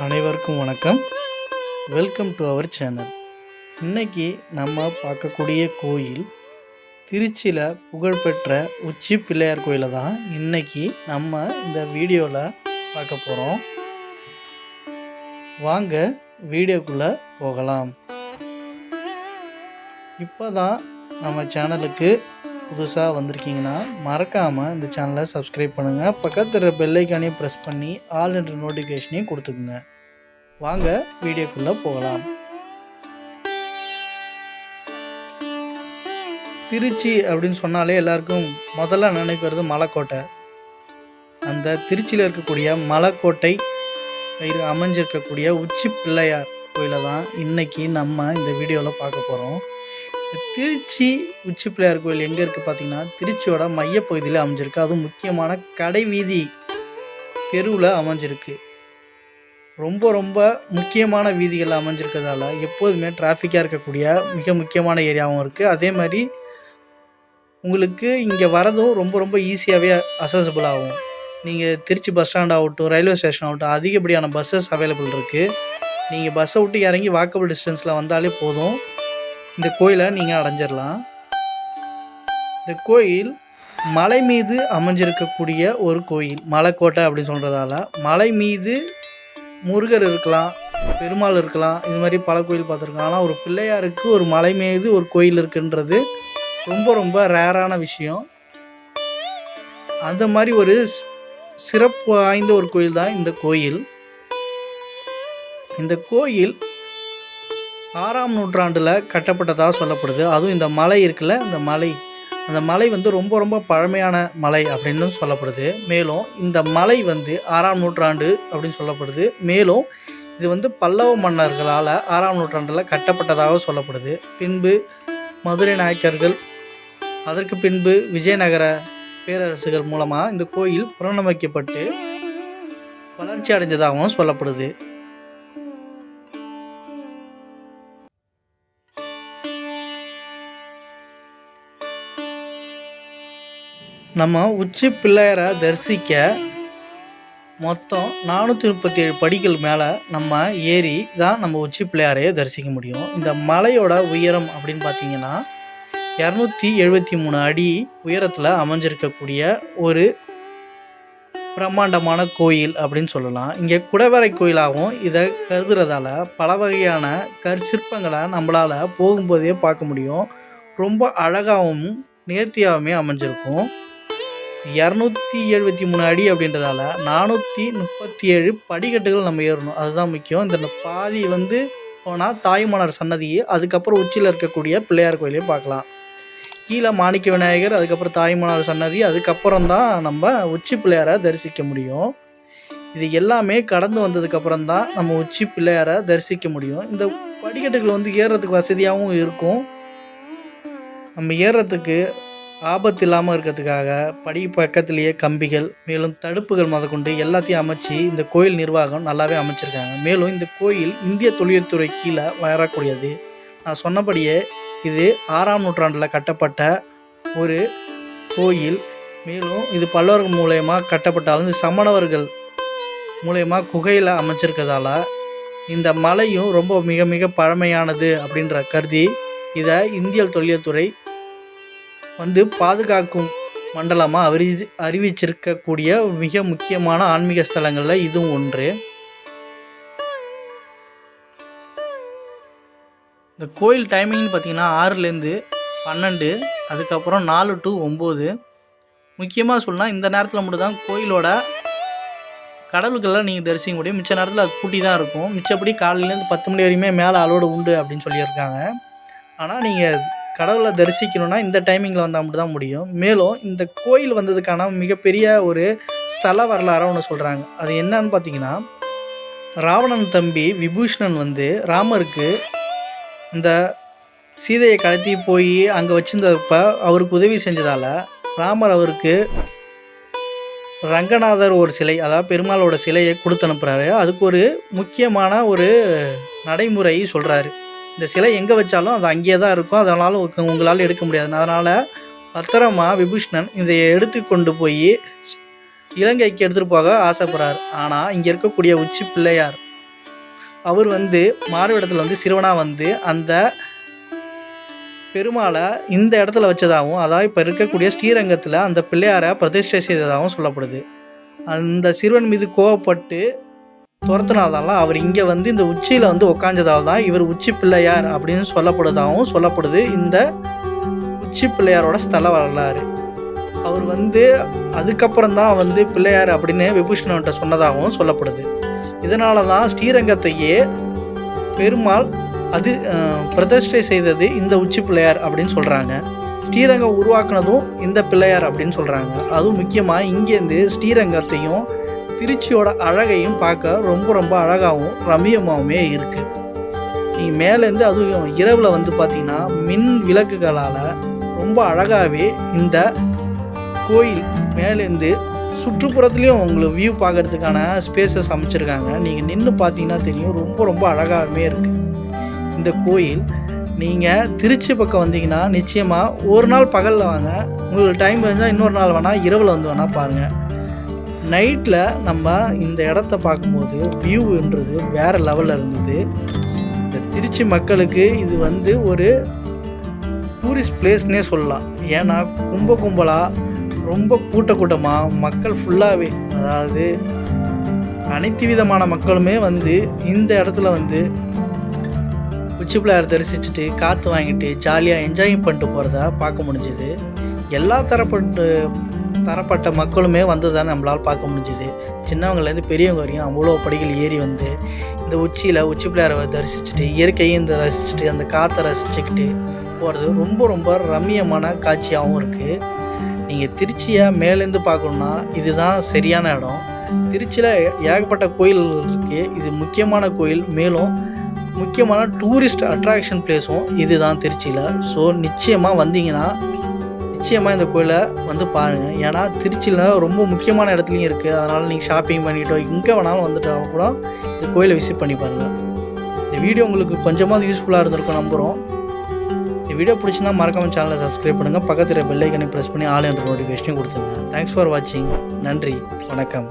அனைவருக்கும் வணக்கம். Welcome to our channel இன்னைக்கு நம்ம பார்க்கக்கூடிய கோயில் திருச்சியில் புகழ்பெற்ற உச்சி பிள்ளையார் கோயிலை தான் இன்றைக்கி நம்ம இந்த வீடியோவில் பார்க்க போகிறோம் வாங்க வீடியோக்குள்ளே போகலாம். இப்போ தான் நம்ம சேனலுக்கு புதுசாக வந்திருக்கீங்கன்னா மறக்காமல் இந்த சேனலை சப்ஸ்கிரைப் பண்ணுங்கள் பக்கத்தில் பெல்லைக்கானையும் ப்ரெஸ் பண்ணி ஆல் என்ற நோட்டிஃபிகேஷனையும் கொடுத்துக்குங்க. வாங்க வீடியோக்குள்ளே போகலாம். திருச்சி அப்படின்னு சொன்னாலே எல்லாருக்கும் முதல்ல நினைக்கிறது மலைக்கோட்டை. அந்த திருச்சியில் இருக்கக்கூடிய மலைக்கோட்டை அமைஞ்சிருக்கக்கூடிய உச்சி பிள்ளையார் கோயிலை தான் இன்றைக்கி நம்ம இந்த வீடியோவில் பார்க்க போகிறோம் திருச்சி உச்சி பிள்ளையார் கோயில் எங்கே இருக்குது பார்த்தீங்கன்னா திருச்சியோட மையப்பகுதியில் அமைஞ்சிருக்கு. அதுவும் முக்கியமான கடை வீதி தெருவில் அமைஞ்சிருக்கு. ரொம்ப ரொம்ப முக்கியமான வீதிகளில் அமைஞ்சிருக்கிறதால எப்போதுமே டிராஃபிக்காக இருக்கக்கூடிய மிக முக்கியமான ஏரியாவும் இருக்குது அதே மாதிரி உங்களுக்கு இங்கே வரதும் ரொம்ப ரொம்ப ஈஸியாகவே அசசபிள் ஆகும். நீங்கள் திருச்சி பஸ் ஸ்டாண்ட் ஆகட்டும் ரயில்வே ஸ்டேஷன் ஆகட்டும் அதிகப்படியான பஸ்ஸஸ் அவைலபிள் இருக்குது நீங்கள் பஸ்ஸை விட்டு இறங்கி வாக்கபிள் டிஸ்டன்ஸில் வந்தாலே போதும். இந்த கோயிலை நீங்கள் அடைஞ்சிடலாம். இந்த கோயில் மலை மீது அமைஞ்சிருக்கக்கூடிய ஒரு கோயில் மலைக்கோட்டை அப்படின்னு சொல்கிறதால மலை மீது முருகர் இருக்கலாம் பெருமாள் இருக்கலாம் இது மாதிரி பல கோயில் பார்த்துருக்கோம். ஆனால் ஒரு பிள்ளையாருக்கு ஒரு மலை மீது ஒரு கோயில் இருக்குன்றது ரொம்ப ரொம்ப ரேரான விஷயம். அந்த மாதிரி ஒரு சிறப்பு வாய்ந்த ஒரு கோயில் தான் இந்த கோயில். இந்த கோயில் ஆறாம் நூற்றாண்டில் கட்டப்பட்டதாக சொல்லப்படுது. அதுவும் இந்த மலை இருக்குல்ல இந்த மலை. அந்த மலை வந்து ரொம்ப ரொம்ப பழமையான மலை அப்படின்னு சொல்லப்படுது. மேலும் இந்த மலை வந்து ஆறாம் நூற்றாண்டு அப்படின்னு சொல்லப்படுது. மேலும் இது வந்து பல்லவ மன்னர்களால் ஆறாம் நூற்றாண்டில் கட்டப்பட்டதாக சொல்லப்படுது. பின்பு மதுரை நாயக்கர்கள் அதற்கு பின்பு விஜயநகர பேரரசுகள் மூலமாக இந்த கோயில் புனரமைக்கப்பட்டு வளர்ச்சி அடைந்ததாகவும் சொல்லப்படுது. நம்ம உச்சி பிள்ளையரை தரிசிக்க மொத்தம் நானூற்றி முப்பத்தி ஏழு படிகள் மேலே நம்ம ஏறி தான் நம்ம உச்சி பிள்ளையாரையே தரிசிக்க முடியும். இந்த மலையோட உயரம் அப்படின்னு பார்த்தீங்கன்னா இரநூத்தி எழுபத்தி மூணு அடி உயரத்தில் அமைஞ்சிருக்கக்கூடிய ஒரு பிரம்மாண்டமான கோயில் அப்படின்னு சொல்லலாம். இங்கே குடவரை கோயிலாகவும் இதை கருதுறதால பல வகையான கற்சிற்பங்களை நம்மளால் போகும்போதே பார்க்க முடியும். ரொம்ப அழகாகவும் நேர்த்தியாகவுமே அமைஞ்சிருக்கும். இரநூத்தி எழுபத்தி மூணு அடி அப்படின்றதால நானூற்றி முப்பத்தி ஏழு படிக்கட்டுகள் நம்ம ஏறணும். அதுதான் முக்கியம். இந்த பாதி வந்து போனால் தாய்மானார் சன்னதியை அதுக்கப்புறம் உச்சியில் இருக்கக்கூடிய பிள்ளையார் கோயிலையும் பார்க்கலாம். கீழே மாணிக்க விநாயகர் அதுக்கப்புறம் தாயுமானார் சன்னதி அதுக்கப்புறம் தான் நம்ம உச்சி பிள்ளையாரை தரிசிக்க முடியும். இது எல்லாமே கடந்து வந்ததுக்கப்புறம் தான் நம்ம உச்சி பிள்ளையாரை தரிசிக்க முடியும். இந்த படிக்கட்டுகள் வந்து ஏறுறதுக்கு வசதியாகவும் இருக்கும். நம்ம ஏறுறதுக்கு ஆபத்து இல்லாமல் இருக்கிறதுக்காக படி பக்கத்திலேயே கம்பிகள் மேலும் தடுப்புகள் முதற்கொண்டு எல்லாத்தையும் அமைச்சு இந்த கோயில் நிர்வாகம் நல்லாவே அமைச்சிருக்காங்க. மேலும் இந்த கோயில் இந்திய தொழில்துறை கீழே வரக்கூடியது நான் சொன்னபடியே இது ஆறாம் நூற்றாண்டில் கட்டப்பட்ட ஒரு கோயில். மேலும் இது பல்லவர்கள் மூலயமா கட்டப்பட்டாலும் இது சமணவர்கள் மூலயமா குகையில் அமைச்சிருக்கிறதால இந்த மலையும் ரொம்ப மிக மிக பழமையானது அப்படின்ற கருதி இதை இந்திய தொழில்துறை வந்து பாதுகாக்கும் மண்டலமாக அறி அறிவிச்சிருக்கக்கூடிய மிக முக்கியமான ஆன்மீக ஸ்தலங்களில் இதுவும் ஒன்று. இந்த கோயில் டைமிங்னு பார்த்தீங்கன்னா ஆறுலேருந்து பன்னெண்டு அதுக்கப்புறம் நாலு டு ஒம்பது. முக்கியமாக சொன்னால் இந்த நேரத்தில் மட்டும்தான் கோயிலோட கடவுள்கள்லாம் நீங்கள் தரிசிக்க முடியும். மிச்ச நேரத்தில் அது பூட்டி தான் இருக்கும். மிச்சப்படி காலையிலேருந்து பத்து மணி வரையுமே மேலே அலோடு உண்டு அப்படின்னு சொல்லியிருக்காங்க. ஆனால் நீங்கள் கடவுளை தரிசிக்கணும்னா இந்த டைமிங்கில் வந்தால் மட்டும் தான் முடியும். மேலும் இந்த கோயில் வந்ததுக்கான மிகப்பெரிய ஒரு ஸ்தல வரலாறாக ஒன்று சொல்கிறாங்க அது என்னன்னு பார்த்தீங்கன்னா ராவணன் தம்பி விபூஷணன் வந்து ராமருக்கு இந்த சீதையை கடத்தி போய் அங்கே வச்சிருந்தப்ப அவருக்கு உதவி செஞ்சதால் ராமர் அவருக்கு ரங்கநாதர் ஒரு சிலை அதாவது பெருமாளோட சிலையை கொடுத்து அனுப்புகிறாரு அதுக்கு ஒரு முக்கியமான ஒரு நடைமுறை சொல்கிறாரு இந்த சிலை எங்கே வச்சாலும் அது அங்கேயே தான் இருக்கும். அதனால உங்களால் எடுக்க முடியாது அதனால் பத்திரமா விபூஷணன் இதை எடுத்து கொண்டு போய் இலங்கைக்கு எடுத்துகிட்டு போக ஆசைப்படுறார். ஆனால் இங்கே இருக்கக்கூடிய உச்சி பிள்ளையார் அவர் வந்து மாறுவிடத்தில் வந்து சிறுவனாக வந்து அந்த பெருமாளை இந்த இடத்துல வச்சதாகவும் அதாவது இப்போ இருக்கக்கூடிய ஸ்ரீரங்கத்தில் அந்த பிள்ளையாரை பிரதிஷ்டை செய்ததாகவும் சொல்லப்படுது. அந்த சிறுவன் மீது கோவப்பட்டு துரத்தினால்தான் அவர் இங்கே வந்து இந்த உச்சியில் வந்து உக்காஞ்சதால தான் இவர் உச்சி பிள்ளையார் அப்படின்னு சொல்லப்படுதாகவும் சொல்லப்படுது. இந்த உச்சி பிள்ளையாரோட ஸ்தல வரலாறு. அவர் வந்து அதுக்கப்புறம் தான் வந்து பிள்ளையார் அப்படின்னு விபூஷணன்ட்ட சொன்னதாகவும் சொல்லப்படுது. இதனால தான் ஸ்ரீரங்கத்தையே பெருமாள் அது பிரதிஷ்டை செய்தது இந்த உச்சி பிள்ளையார் அப்படின்னு சொல்கிறாங்க ஸ்ரீரங்கம் உருவாக்குனதும் இந்த பிள்ளையார் அப்படின்னு சொல்கிறாங்க அதுவும் முக்கியமாக இங்கேருந்து ஸ்ரீரங்கத்தையும் திருச்சியோட அழகையும் பார்க்க ரொம்ப ரொம்ப அழகாகவும் ரம்மியமாகவுமே இருக்குது நீங்கள் மேலேருந்து அதுவும் இரவில் வந்து பார்த்தீங்கன்னா மின் விளக்குகளால் ரொம்ப அழகாகவே இந்த கோயில் மேலேருந்து சுற்றுப்புறத்துலேயும் உங்களுக்கு வியூ பார்க்கறதுக்கான ஸ்பேசஸ் அமைச்சிருக்காங்க. நீங்கள் நின்று பார்த்தீங்கன்னா தெரியும் ரொம்ப ரொம்ப அழகாகவே இருக்குது இந்த கோயில் நீங்கள் திருச்சி பக்கம் வந்தீங்கன்னா நிச்சயமாக ஒரு நாள் பகலில் வாங்க. உங்களுக்கு டைம் இருந்தால் இன்னொரு நாள் வேணால் இரவில் வந்து வேணால் பாருங்கள் நைட்டில் நம்ம இந்த இடத்த பார்க்கும்போது வியூன்றது வேறு லெவலில் இருந்தது. இந்த திருச்சி மக்களுக்கு இது வந்து ஒரு டூரிஸ்ட் பிளேஸ்னே சொல்லலாம். ஏன்னா கும்ப கும்பலாக ரொம்ப கூட்ட கூட்டமாக மக்கள் ஃபுல்லாகவே அதாவது அனைத்து விதமான மக்களுமே வந்து இந்த இடத்துல வந்து உச்சி பிள்ளையார் தரிசிச்சுட்டு காற்று வாங்கிட்டு ஜாலியாக என்ஜாய் பண்ணிட்டு போகிறத பார்க்க முடிஞ்சுது. எல்லா தரப்பட்டு தரப்பட்ட மக்களுமே வந்ததை நம்மளால் பார்க்க முடிஞ்சுது. சின்னவங்கலேருந்து பெரியவங்க வரையும் அவ்வளோ படிகள் ஏறி வந்து இந்த உச்சியில் உச்சி பிள்ளையாரை தரிசிச்சுட்டு இயற்கையும் இந்த ரசிச்சுட்டு அந்த காற்றை ரசிச்சுக்கிட்டு போகிறது ரொம்ப ரொம்ப ரம்மியமான காட்சியாகவும் இருக்குது நீங்கள் திருச்சியை மேலேருந்து பார்க்கணுன்னா இதுதான் சரியான இடம். திருச்சியில் ஏகப்பட்ட கோயில் இருக்குது இது முக்கியமான கோயில். மேலும் முக்கியமான டூரிஸ்ட் அட்ராக்ஷன் பிளேஸும் இதுதான் திருச்சியில். ஸோ நிச்சயமாக வந்தீங்கன்னா நிச்சயமாக இந்த கோயிலை வந்து பாருங்கள் ஏன்னா திருச்சியில் ரொம்ப முக்கியமான இடத்துலையும் இருக்குது அதனால் நீங்கள் ஷாப்பிங் பண்ணிட்டோ எங்கே வேணாலும் வந்துட்டாலும் கூட இந்த கோயிலை விசிட் பண்ணி பாருங்கள் இந்த வீடியோ உங்களுக்கு கொஞ்சமாவது யூஸ்ஃபுல்லாக இருந்திருக்கும் நம்புகிறோம் இந்த வீடியோ பிடிச்சிருந்தா மறக்காம சேனலை சப்ஸ்கிரைப் பண்ணுங்கள் பக்கத்தில் பெல்லைக்கனை ப்ரெஸ் பண்ணி ஆல் என்ற நோட்டிஃபிகேஷனையும் கொடுத்துருங்க. தேங்க்ஸ் ஃபார் வாட்சிங் நன்றி. வணக்கம்.